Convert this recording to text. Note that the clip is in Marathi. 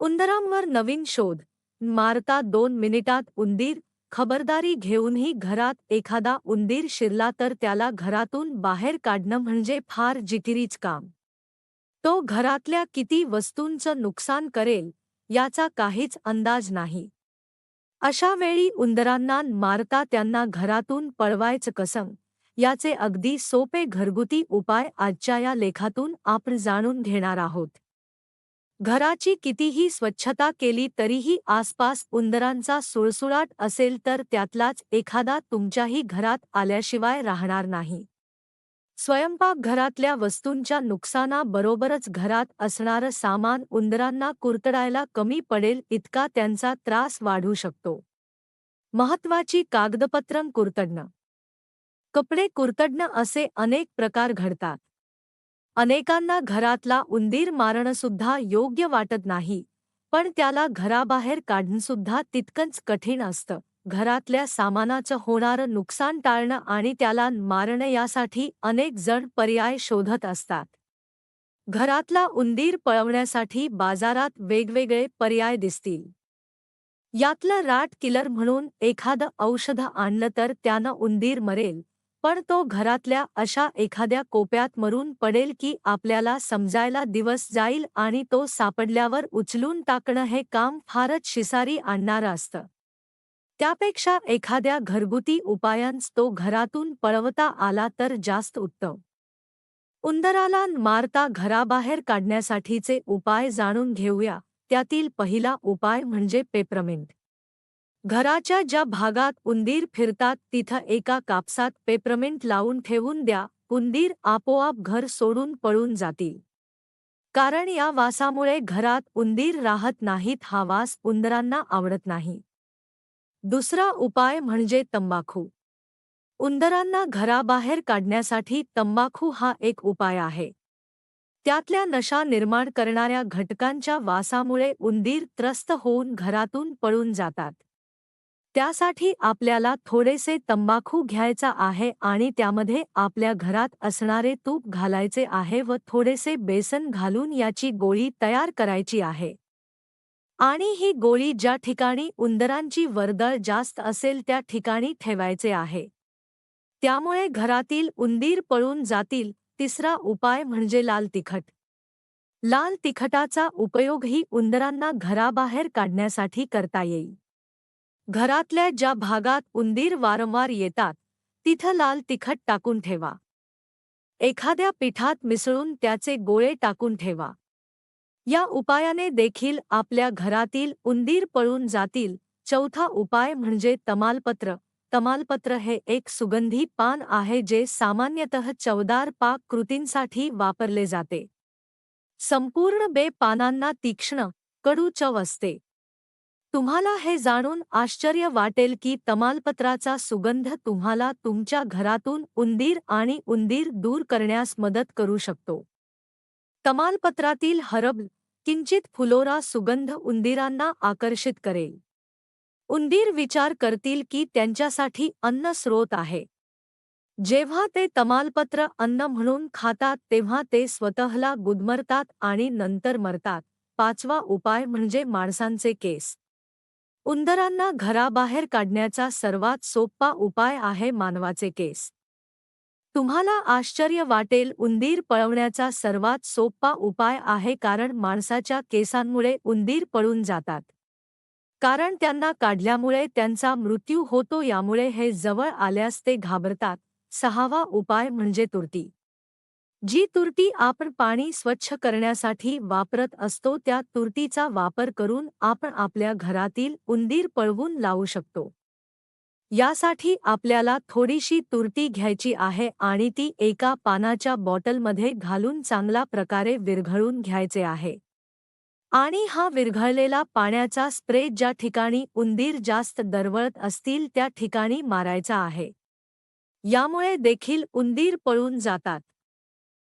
उंदरांवर नवीन शोध. मारता दोन मिनिटात उंदीर खबरदारी घेऊनही घरात एखादा उंदीर शिरला तर त्याला घरातून बाहेर काढणं म्हणजे फार जिकिरीच काम. तो घरातल्या किती वस्तूंचं नुकसान करेल याचा काहीच अंदाज नाही. अशा वेळी उंदरांना मारता त्यांना घरातून पळवायचं कसं? याचे अगदी सोपे घरगुती उपाय आजच्या या लेखातून आपण जाणून घेणार आहोत. घराची कितीही स्वच्छता केली तरीही आसपास उंदरांचा सुळसुळाट असेल तर त्यातलाच एखादा तुमच्याही घरात आल्याशिवाय राहणार नाही. स्वयंपाकघरातल्या वस्तूंच्या नुकसानाबरोबरच घरात असणारं सामान उंदरांना कुरतडायला कमी पडेल इतका त्यांचा त्रास वाढू शकतो. महत्वाची कागदपत्रं कुरतडणं. कपडे कुरतडणं असे अनेक प्रकार घडतात. अनेकांना घरातला उंदीर मारणंसुद्धा योग्य वाटत नाही. पण त्याला घराबाहेर काढणंसुद्धा तितकंच कठीण असतं. घरातल्या सामानाचं होणारं नुकसान टाळणं आणि त्याला मारणं यासाठी अनेक जण पर्याय शोधत असतात. घरातला उंदीर पळवण्यासाठी बाजारात वेगवेगळे पर्याय दिसतील. यातलं राट किलर म्हणून एखादं औषध आणलं तर त्यानं उंदीर मरेल. पण तो घरातल्या अशा एखाद्या कोप्यात मरून पडेल की आपल्याला समजायला दिवस जाईल आणि तो सापडल्यावर उचलून टाकणं हे काम फारच शिसारी आणणारं असतं. त्यापेक्षा एखाद्या घरगुती उपायांस तो घरातून पळवता आला तर जास्त उत्तम. उंदराला मारता घराबाहेर काढण्यासाठीचे उपाय जाणून घेऊया. त्यातील पहिला उपाय म्हणजे पेपरमिंट. घराच्या ज्या भागात उंदीर फिरतात तिथं एका कापसात पेपरमिंट लावून ठेवून द्या उंदीर आपोआप घर सोडून पळून जातील. कारण या वासामुळे घरात उंदीर राहत नाहीत हा वास उंदरांना आवडत नाही. दुसरा उपाय म्हणजे तंबाखू. उंदरांना घराबाहेर काढण्यासाठी तंबाखू हा एक उपाय आहे. त्यातल्या नशा निर्माण करणाऱ्या घटकांच्या वासामुळे उंदीर त्रस्त होऊन घरातून पळून जातात. त्यासाठी आपल्याला थोडेसे तंबाखू घ्यायचा आहे आणि त्यामध्ये आपल्या घरात असणारे तूप घालायचे आहे व थोडेसे बेसन घालून याची गोळी तयार करायची आहे. आणि ही गोळी ज्या ठिकाणी उंदरांची वर्दळ जास्त असेल त्या ठिकाणी ठेवायचे आहे. त्यामुळे घरातील उंदीर पळून जातील तिसरा उपाय म्हणजे लाल तिखट. लाल तिखटाचा उपयोगही उंदरांना घराबाहेर काढण्यासाठी करता येईल. घरातल्या ज्या भागात उंदीर वारंवार येतात तिथं लाल तिखट टाकून ठेवा. एखाद्या पिठात मिसळून त्याचे गोळे टाकून ठेवा. या उपायाने देखील आपल्या घरातील उंदीर पळून जातील. चौथा उपाय म्हणजे तमालपत्र. तमालपत्र हे एक सुगंधी पान आहे जे सामान्यतः चवदार पाक कृतींसाठी वापरले जाते. संपूर्ण बे पानांना तीक्ष्ण कडू चव असते. तुम्हाला हे जाणून आश्चर्य वाटेल की तमालपत्राचा सुगंध तुम्हाला तुमच्या घरातून उंदीर आणि उंदीर दूर करण्यास मदत करू शकतो. तमालपत्रातील हरब किंचित फुलोरा सुगंध उंदीरांना आकर्षित करेल. उंदीर विचार करतील की त्यांच्यासाठी अन्न स्रोत आहे. जेव्हा ते तमालपत्र अन्न म्हणून खातात तेव्हा ते स्वतःला गुदमरतात आणि नंतर मरतात. पाचवा उपाय म्हणजे माणसांचे केस. उंदरांना घराबाहेर काढण्याचा सर्वात सोपा उपाय आहे मानवाचे केस. तुम्हाला आश्चर्य वाटेल उंदीर पळवण्याचा सर्वात सोपा उपाय आहे कारण माणसाच्या केसांमुळे उंदीर पळून जातात. कारण त्यांना काढल्यामुळे त्यांचा मृत्यू होतो यामुळे हे जवळ आल्यास ते घाबरतात. सहावा उपाय म्हणजे तुरटी. जी तुरटी आपण पाणी स्वच्छ करण्यासाठी वापरत असतो त्या तुरटीचा वापर करून आपण आपल्या घरातील उंदीर पळवून लावू शकतो. यासाठी आपल्याला थोडीशी तुरटी घ्यायची आहे आणि ती एका पानाच्या बॉटलमध्ये घालून चांगला प्रकारे विरघळून घ्यायचे आहे. आणि हा विरघळलेला पाण्याचा स्प्रे ज्या ठिकाणी उंदीर जास्त दरवळत असतील त्या ठिकाणी मारायचा आहे. यामुळे देखील उंदीर पळून जातात.